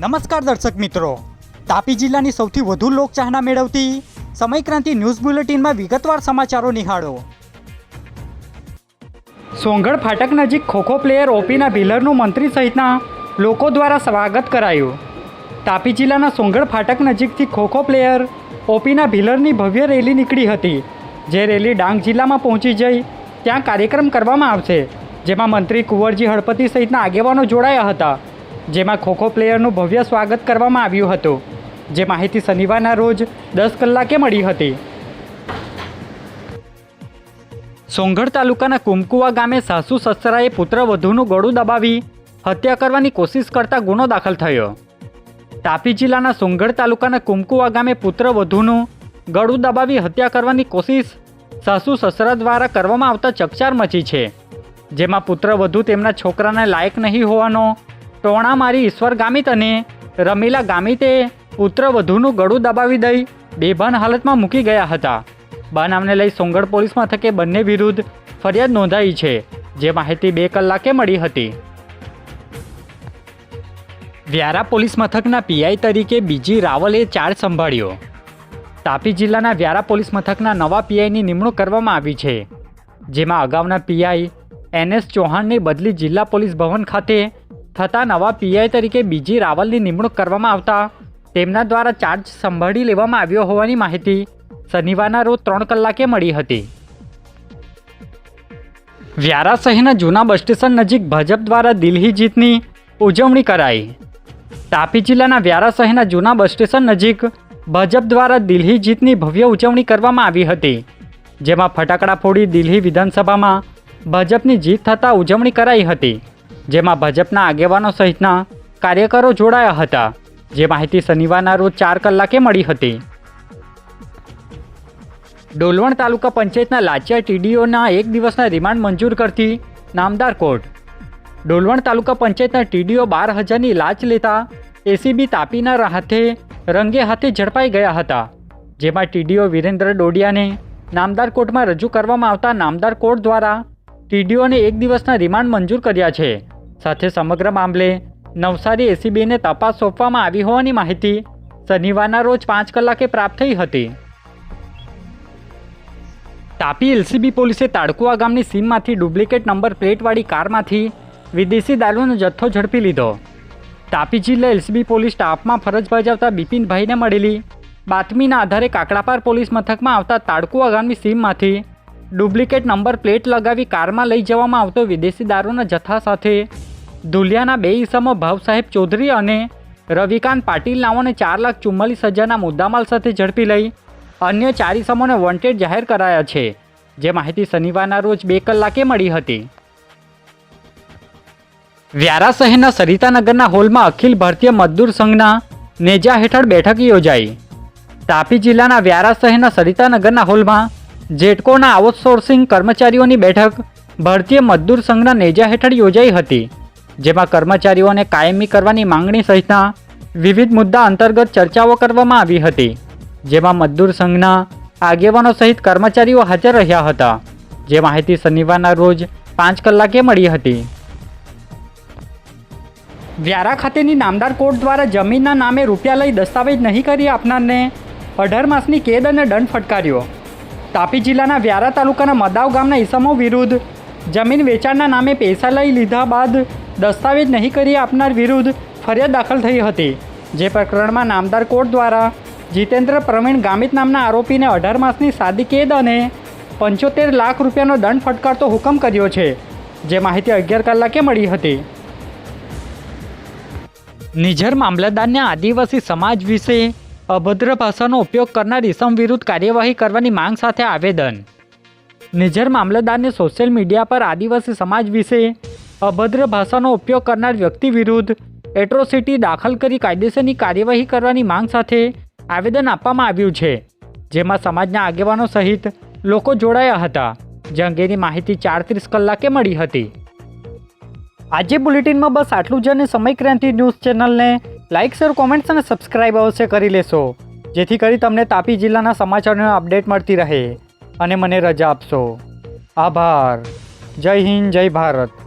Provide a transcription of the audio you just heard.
નમસ્કાર દર્શક મિત્રો. તાપી જિલ્લાની સૌથી વધુ લોકચાહના મેળવતી સમયક્રાંતિ ન્યૂઝ બુલેટિનમાં વિગતવાર સમાચારો નિહાળો. સોંગઢ ફાટક નજીક ખોખો પ્લેયર ઓપીના ભીલરનું મંત્રી સહિતના લોકો દ્વારા સ્વાગત કરાયું. તાપી જિલ્લાના સોંગઢ ફાટક નજીકથી ખોખો પ્લેયર ઓપીના ભીલરની ભવ્ય રેલી નીકળી હતી, જે રેલી ડાંગ જિલ્લામાં પહોંચી જઈ ત્યાં કાર્યક્રમ કરવામાં આવશે, જેમાં મંત્રી કુંવરજી હળપતિ સહિતના આગેવાનો જોડાયા હતા. જેમાં ખોખો પ્લેયરનું ભવ્ય સ્વાગત કરવામાં આવ્યું હતું, જે માહિતી શનિવારના રોજ દસ કલાકે મળી હતી. સોંગઢ તાલુકાના કુમકુવા ગામે સાસુ સસરાએ પુત્ર વધુનું ગળું દબાવી હત્યા કરવાની કોશિશ કરતા ગુનો દાખલ થયો. તાપી જિલ્લાના સોંગઢ તાલુકાના કુમકુવા ગામે પુત્ર વધુનું ગળું દબાવી હત્યા કરવાની કોશિશ સાસુ સસરા દ્વારા કરવામાં આવતા ચકચાર મચી છે, જેમાં પુત્ર વધુ તેમના છોકરાને લાયક નહીં હોવાનો ટોણા મારી ઈશ્વર ગામિત અને રમીલા ગામિતે પુત્રવધુનું ગળું દબાવી દઈ બેભાન હાલતમાં મૂકી ગયા હતા. બનાવને લઈ સોંગઢ પોલીસ મથકે બંને વિરુદ્ધ ફરિયાદ નોંધાઈ છે, જે માહિતી બે કલાકે મળી હતી. વ્યારા પોલીસ મથકના પીઆઈ તરીકે બીજી રાવલે ચાર્જ સંભાળ્યો. તાપી જિલ્લાના વ્યારા પોલીસ મથકના નવા પીઆઈની નિમણૂક કરવામાં આવી છે, જેમાં અગાઉના પીઆઈ એનએસ ચૌહાણની બદલી જિલ્લા પોલીસ ભવન ખાતે થતા નવા પીઆઈ તરીકે બીજી રાવલની નિમણૂક કરવામાં આવતા તેમના દ્વારા ચાર્જ સંભાળી લેવામાં આવ્યો હોવાની માહિતી શનિવારના રોજ ત્રણ કલાકે મળી હતી. વ્યારા શહેરના જૂના બસ સ્ટેશન નજીક ભાજપ દ્વારા દિલ્હી જીતની ઉજવણી કરાઈ. તાપી જિલ્લાના વ્યારા શહેરના જૂના બસ સ્ટેશન નજીક ભાજપ દ્વારા દિલ્હી જીતની ભવ્ય ઉજવણી કરવામાં આવી હતી, જેમાં ફટાકડા ફોડી દિલ્હી વિધાનસભામાં ભાજપની જીત થતાં ઉજવણી કરાઈ હતી. જેમાં ભાજપના આગેવાનો સહિતના કાર્યકરો જોડાયા હતા, જે માહિતી શનિવારના રોજ ચાર કલાકે મળી હતી. ડોલવણ તાલુકા પંચાયતના લાચિયા ટીડીઓના એક દિવસના રિમાન્ડ મંજૂર કરતી નામદાર કોર્ટ. ડોલવણ તાલુકા પંચાયતના ટીડીઓ બાર હજારની લાંચ લેતા એસીબી તાપીના હાથે રંગે હાથે ઝડપાઈ ગયા હતા, જેમાં ટીડીઓ વિરેન્દ્ર ડોડિયાને નામદાર કોર્ટમાં રજૂ કરવામાં આવતા નામદાર કોર્ટ દ્વારા ટીડીઓને એક દિવસના રિમાન્ડ મંજૂર કર્યા છે. સાથે સમગ્ર મામલે નવસારી એસીબીને તપાસ સોંપવામાં આવી હોવાની માહિતી શનિવારના રોજ પાંચ કલાકે પ્રાપ્ત થઈ હતી. તાપી એલસીબી પોલીસે તાડકુવા ગામની સીમમાંથી ડુપ્લિકેટ નંબર પ્લેટવાળી કારમાંથી વિદેશી દારૂનો જથ્થો ઝડપી લીધો. તાપી જિલ્લા એલસીબી પોલીસ સ્ટાફમાં ફરજ બજાવતા બિપિનભાઈને મળેલી બાતમીના આધારે કાકડાપાર પોલીસ મથકમાં આવતા તાડકુવા ગામની સીમમાંથી ડુપ્લિકેટ નંબર પ્લેટ લગાવી કારમાં લઈ જવામાં આવતો વિદેશી દારૂના જથ્થા સાથે ધુલિયાના બે ઈસમો ભાવસાહેબ ચૌધરી અને રવિકાંત પાટીલ નાઓને ચાર લાખ ચુમ્માલીસ હજારના મુદ્દામાલ સાથે ઝડપી લઈ અન્ય ચાર ઈસમોને વોન્ટેડ જાહેર કરાયા છે. જે માહિતી શનિવારના રોજ બે કલાકે મળી હતી. વ્યારા શહેરના સરિતાનગરના હોલમાં અખિલ ભારતીય મજદૂર સંઘના નેજા હેઠળ બેઠક યોજાઈ. તાપી જિલ્લાના વ્યારા શહેરના સરિતાનગરના હોલમાં જેટકોના આઉટસોર્સિંગ કર્મચારીઓની બેઠક ભારતીય મજદૂર સંઘના નેજા હેઠળ યોજાઈ હતી. જેમાં કર્મચારીઓને કાયમી કરવાની માંગણી સહિતના વિવિધ મુદ્દા અંતર્ગત ચર્ચાઓ કરવામાં આવી હતી. જેમાં મજદૂર સંઘના આગેવાનો સહિત કર્મચારીઓ હાજર રહ્યા હતા. જે માહિતી શનિવારના રોજ પાંચ કલાકે મળી હતી. વ્યારા ખાતેની નામદાર કોર્ટ દ્વારા જમીનના નામે રૂપિયા લઈ દસ્તાવેજ નહીં કરી આપનારને અઢાર માસની કેદ અને દંડ ફટકાર્યો. તાપી જિલ્લાના વ્યારા તાલુકાના મદાવ ગામના ઈસમો વિરુદ્ધ જમીન વેચાણના નામે પૈસા લઈ લીધા બાદ દસ્તાવેજ નહીં કરી આપનાર વિરુદ્ધ ફરિયાદ દાખલ થઈ હતી, જે પ્રકરણમાં નામદાર કોર્ટ દ્વારા જીતેન્દ્ર પ્રવીણ ગામિત નામના આરોપીને અઢાર માસની સાદી કેદ અને પંચોતેર લાખ રૂપિયાનો દંડ ફટકારતો હુકમ કર્યો છે, જે માહિતી અગિયાર કલાકે મળી હતી. નિઝર મામલતદારને આદિવાસી સમાજ વિશે અભદ્ર ભાષાનો ઉપયોગ કરનાર ઇસમ વિરુદ્ધ કાર્યવાહી કરવાની માંગ સાથે આવેદન. નિઝર મામલતદારને સોશિયલ મીડિયા પર આદિવાસી સમાજ વિશે અભદ્ર ભાષાનો ઉપયોગ કરનાર વ્યક્તિ વિરુદ્ધ એટ્રોસિટી દાખલ કરી કાયદેસરની કાર્યવાહી કરવાની માંગ સાથે આવેદન આપવામાં આવ્યું છે, જેમાં સમાજના આગેવાનો સહિત લોકો જોડાયા હતા. જે અંગેની માહિતી ચારત્રીસ કલાકે મળી હતી. આજે બુલેટિનમાં બસ આટલું જ અને સમયક્રાંતિ ન્યૂઝ ચેનલને લાઇક શેર, કોમેન્ટ્સ અને સબસ્ક્રાઇબ અવશ્ય કરી લેશો, જેથી કરી તમને તાપી જિલ્લાના સમાચારોની અપડેટ મળતી રહે. અને મને રજા આપશો. આભાર. જય હિન્દ, જય ભારત.